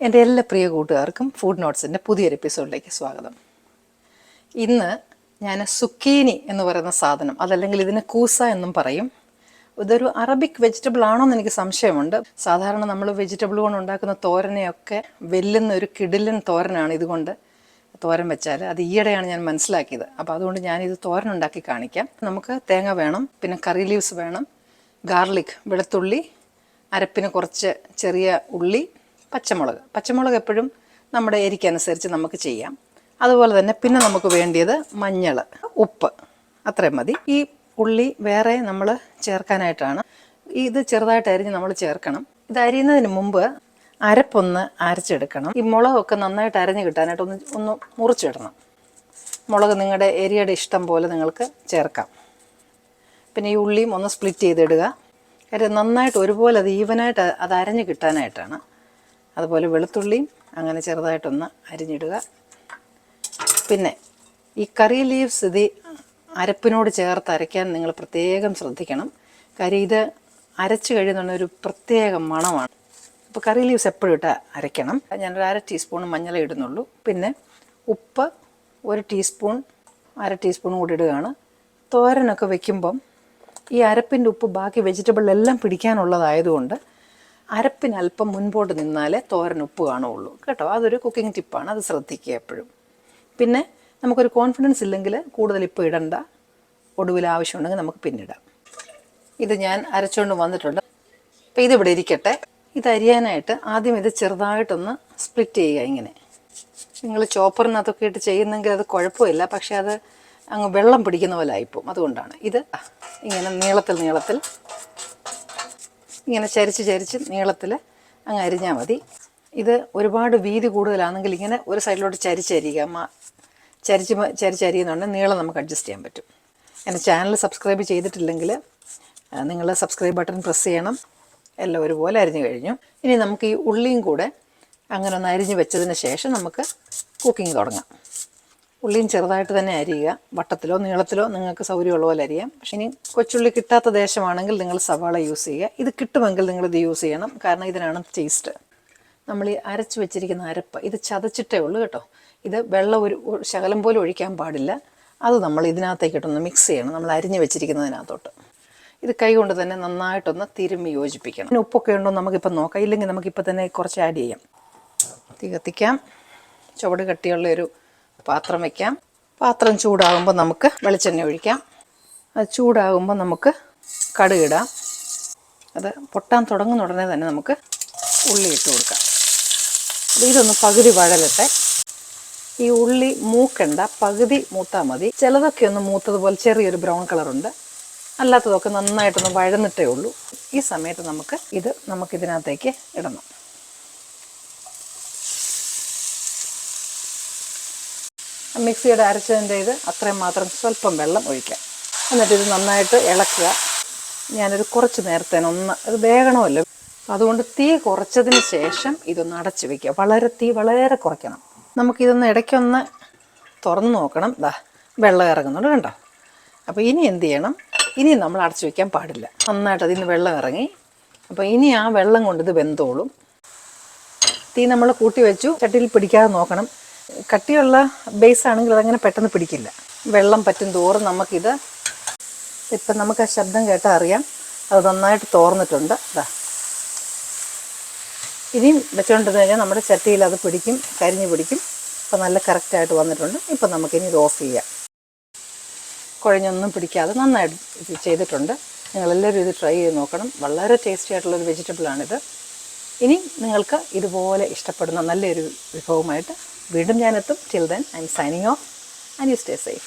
എന്റെ എല്ലാ പ്രിയ കൂട്ടുകാർക്കും ഫുഡ് നോട്ട്സിന്റെ പുതിയൊരു എപ്പിസോഡിലേക്ക് സ്വാഗതം. ഇന്ന് ഞാൻ സുക്കീനി എന്ന് പറയുന്ന സാധനം അതല്ലെങ്കിൽ ഇതിന് കൂസ എന്നും പറയും. ഇതൊരു അറബിക് വെജിറ്റബിൾ ആണോ എന്ന് എനിക്ക് സംശയമുണ്ട്. സാധാരണ നമ്മൾ വെജിറ്റബിൾ കൊണ്ട് ഉണ്ടാക്കുന്ന തോരനെയൊക്കെ വെല്ലുന്ന ഒരു കിടിലൻ തോരനാണ് ഇതുകൊണ്ട്. തോരൻ വെച്ചാൽ അത് ഈയിടെയാണ് ഞാൻ മനസ്സിലാക്കിയത്. അപ്പോൾ അതുകൊണ്ട് ഞാനിത് തോരൻ ഉണ്ടാക്കി കാണിക്കാം. നമുക്ക് തേങ്ങ വേണം പിന്നെ കറി ലീവ്സ് വേണം ഗാർലിക് വെളുത്തുള്ളി അരപ്പിന് കുറച്ച് ചെറിയ ഉള്ളി പച്ചമുളക്. പച്ചമുളക് എപ്പോഴും നമ്മുടെ എരിക്കനുസരിച്ച് നമുക്ക് ചെയ്യാം. അതുപോലെ തന്നെ പിന്നെ നമുക്ക് വേണ്ടിയത് മഞ്ഞൾ ഉപ്പ്. അത്രയും മതി. ഈ ഉള്ളി വേറെ നമ്മൾ ചേർക്കാനായിട്ടാണ്. ഇത് ചെറുതായിട്ട് അരിഞ്ഞ് നമ്മൾ ചേർക്കണം. ഇത് അരിയുന്നതിന് മുമ്പ് അരപ്പൊന്ന് അരച്ചെടുക്കണം. ഈ മുളകൊക്കെ നന്നായിട്ട് അരഞ്ഞ് കിട്ടാനായിട്ട് ഒന്ന് ഒന്ന് മുറിച്ചിടണം. മുളക് നിങ്ങളുടെ എരിയുടെ ഇഷ്ടം പോലെ നിങ്ങൾക്ക് ചേർക്കാം. പിന്നെ ഈ ഉള്ളിയും ഒന്ന് സ്പ്ലിറ്റ് ചെയ്തിടുക. കാര്യം നന്നായിട്ട് ഒരുപോലെ അത് ഈവനായിട്ട് അത് അരഞ്ഞ് കിട്ടാനായിട്ടാണ്. അതുപോലെ വെളുത്തുള്ളിയും അങ്ങനെ ചെറുതായിട്ടൊന്ന് അരിഞ്ഞിടുക. പിന്നെ ഈ കറി ലീവ്സ് ഇത് അരപ്പിനോട് ചേർത്ത് അരയ്ക്കാൻ നിങ്ങൾ പ്രത്യേകം ശ്രദ്ധിക്കണം. കാര്യം ഇത് അരച്ച് കഴിയുന്ന ഒരു പ്രത്യേക മണമാണ്. അപ്പോൾ കറി ലീവ്സ് എപ്പോഴും ഇട്ട് അരയ്ക്കണം. ഞാനൊരു അര ടീസ്പൂൺ മഞ്ഞൾ ഇടുന്നുള്ളൂ. പിന്നെ ഉപ്പ് ഒരു ടീസ്പൂൺ അര ടീസ്പൂൺ കൂടി ഇടുകയാണ്. തോരനൊക്കെ വെക്കുമ്പം ഈ അരപ്പിന്റെ ഉപ്പ് ബാക്കി വെജിറ്റബിളിലെല്ലാം പിടിക്കാനുള്ളതായതുകൊണ്ട് അരപ്പിന് അല്പം മുൻപോട്ട് നിന്നാലേ തോരൻ ഉപ്പ് കാണുകയുള്ളൂ. കേട്ടോ? അതൊരു കുക്കിംഗ് ടിപ്പാണ് അത് ശ്രദ്ധിക്കുക എപ്പോഴും. പിന്നെ നമുക്കൊരു കോൺഫിഡൻസ് ഇല്ലെങ്കിൽ കൂടുതൽ ഇപ്പോൾ ഇടണ്ട. ഒടുവിൽ ആവശ്യമുണ്ടെങ്കിൽ നമുക്ക് പിന്നിടാം ഇത് ഞാൻ അരച്ചുകൊണ്ട് വന്നിട്ടുണ്ട്. അപ്പോൾ ഇതിവിടെ ഇരിക്കട്ടെ. ഇത് അരിയാനായിട്ട് ആദ്യം ഇത് ചെറുതായിട്ടൊന്ന് സ്പ്ലിറ്റ് ചെയ്യുക ഇങ്ങനെ. നിങ്ങൾ ചോപ്പറിനകത്തൊക്കെ ഇട്ട് ചെയ്യുന്നെങ്കിൽ അത് കുഴപ്പമില്ല. പക്ഷേ അത് അങ്ങ് വെള്ളം പിടിക്കുന്ന പോലെ ആയിപ്പോവും. അതുകൊണ്ടാണ്. ഇത് ഇങ്ങനെ നീളത്തിൽ നീളത്തിൽ ഇങ്ങനെ ചരിച്ച് ചരിച്ച് നീളത്തിൽ അങ്ങ് അരിഞ്ഞാൽ മതി. ഇത് ഒരുപാട് വീതി കൂടുതലാണെങ്കിൽ ഇങ്ങനെ ഒരു സൈഡിലോട്ട് ചരിച്ചരിക ചരിച്ച് ചരിച്ചരിയുന്നുണ്ടെങ്കിൽ ചരിച്ചരിയുന്നുണ്ട് നീളം നമുക്ക് അഡ്ജസ്റ്റ് ചെയ്യാൻ പറ്റും. എന്റെ ചാനൽ സബ്സ്ക്രൈബ് ചെയ്തിട്ടില്ലെങ്കിൽ നിങ്ങൾ സബ്സ്ക്രൈബ് ബട്ടൺ പ്രസ് ചെയ്യണം. എല്ലാം ഒരുപോലെ അരിഞ്ഞു കഴിഞ്ഞു. ഇനി നമുക്ക് ഈ ഉള്ളിയും കൂടെ അങ്ങനെ ഒന്ന് അരിഞ്ഞ് വെച്ചതിന് ശേഷം നമുക്ക് കുക്കിംഗ് തുടങ്ങാം. ഉള്ളിയും ചെറുതായിട്ട് തന്നെ അരിയുക. വട്ടത്തിലോ നീളത്തിലോ നിങ്ങൾക്ക് സൗകര്യമുള്ള പോലെ അരിയാം. പക്ഷെ ഇനി കൊച്ചുള്ളി കിട്ടാത്ത ദേശമാണെങ്കിൽ നിങ്ങൾ സവാള യൂസ് ചെയ്യുക. ഇത് കിട്ടുമെങ്കിൽ നിങ്ങൾ ഇത് യൂസ് ചെയ്യണം. കാരണം ഇതിനാണ് ടേസ്റ്റ് നമ്മൾ ഈ അരച്ച് വെച്ചിരിക്കുന്ന അരപ്പ് ഇത് ചതച്ചിട്ടേ ഉള്ളൂ കേട്ടോ. ഇത് വെള്ളം ഒരു ശകലം പോലും ഒഴിക്കാൻ പാടില്ല. അത് നമ്മൾ ഇതിനകത്തേക്കിട്ടൊന്ന് മിക്സ് ചെയ്യണം. നമ്മൾ അരിഞ്ഞ് വെച്ചിരിക്കുന്നതിനകത്തോട്ട്. ഇത് കൈ കൊണ്ട് തന്നെ നന്നായിട്ടൊന്ന് തിരുമ്മി യോജിപ്പിക്കണം. പിന്നെ ഉപ്പൊക്കെ ഉണ്ടോ നമുക്കിപ്പോൾ നോക്കാം. ഇല്ലെങ്കിൽ നമുക്കിപ്പോൾ തന്നെ കുറച്ച് ആഡ് ചെയ്യാം. തീ കത്തിക്കാം. ചുവട് കട്ടിയുള്ള ഒരു പാത്രം വയ്ക്കാം പാത്രം ചൂടാകുമ്പോൾ നമുക്ക് വെളിച്ചെണ്ണ ഒഴിക്കാം. അത് ചൂടാകുമ്പോൾ നമുക്ക് കടുകിടാം അത് പൊട്ടാൻ തുടങ്ങുന്ന ഉടനെ തന്നെ നമുക്ക് ഉള്ളി ഇട്ട് കൊടുക്കാം. ഇതൊന്ന് പകുതി വഴലട്ടെ. ഈ ഉള്ളി മൂക്കണ്ട പകുതി മൂത്താൽ മതി. ചിലതൊക്കെ ഒന്ന് മൂത്തതുപോലെ ചെറിയൊരു ബ്രൗൺ കളറുണ്ട്. അല്ലാത്തതൊക്കെ നന്നായിട്ടൊന്ന് വഴന്നിട്ടേ ഉള്ളൂ. ഈ സമയത്ത് നമുക്ക് ഇത് നമുക്കിതിനകത്തേക്ക് ഇടണം. മിക്സിയുടെ അരച്ചതിന്റെ ഇത് അത്രയും മാത്രം സ്വല്പം വെള്ളം ഒഴിക്കാം. എന്നിട്ട് ഇത് നന്നായിട്ട് ഇളക്കുക. ഞാനൊരു കുറച്ച് നേരത്തേന് ഒന്ന് അത് വേഗണമല്ലോ അതുകൊണ്ട് തീ കുറച്ചതിന് ശേഷം ഇതൊന്ന് അടച്ച് വെക്കുക. വളരെ തീ വളരെ കുറയ്ക്കണം. നമുക്കിതൊന്ന് ഇടയ്ക്കൊന്ന് തുറന്ന് നോക്കണം. ദാ വെള്ളം ഇറങ്ങുന്നുണ്ട് കണ്ടോ? അപ്പോൾ ഇനി എന്ത് ചെയ്യണം? ഇനി നമ്മൾ അടച്ചു വയ്ക്കാൻ പാടില്ല. നന്നായിട്ട് അതിൽ നിന്ന് വെള്ളം ഇറങ്ങി. അപ്പോൾ ഇനി ആ വെള്ളം കൊണ്ട് ഇത് വെന്തോളും. തീ നമ്മൾ കൂട്ടി വെച്ചു. ചട്ടിയിൽ പിടിക്കാതെ നോക്കണം. കട്ടിയുള്ള ബേസ് ആണെങ്കിൽ അതങ്ങനെ പെട്ടെന്ന് പിടിക്കില്ല. വെള്ളം പറ്റും തോറും നമുക്കിത് ഇപ്പം നമുക്ക് ആ ശബ്ദം കേട്ടാൽ അറിയാം. അത് നന്നായിട്ട് തോർന്നിട്ടുണ്ട്. അതാ ഇനിയും വെച്ചുകൊണ്ടിരുന്ന് കഴിഞ്ഞാൽ നമ്മുടെ ചട്ടിയിൽ അത് പിടിക്കും കരിഞ്ഞു പിടിക്കും. അപ്പം നല്ല കറക്റ്റായിട്ട് വന്നിട്ടുണ്ട്. ഇപ്പം നമുക്കിനി ഇത് ഓഫ് ചെയ്യാം. കുഴഞ്ഞൊന്നും പിടിക്കാതെ നന്നായിട്ട് ഇത് ചെയ്തിട്ടുണ്ട്. നിങ്ങളെല്ലാവരും ഇത് ട്രൈ ചെയ്ത് നോക്കണം. വളരെ ടേസ്റ്റി ആയിട്ടുള്ളൊരു വെജിറ്റബിളാണിത് ഇനി നിങ്ങൾക്ക് ഇതുപോലെ ഇഷ്ടപ്പെടുന്ന നല്ലൊരു വിഭവമായിട്ട് വീണ്ടും ഞാനെത്തും till then I am signing off and you stay safe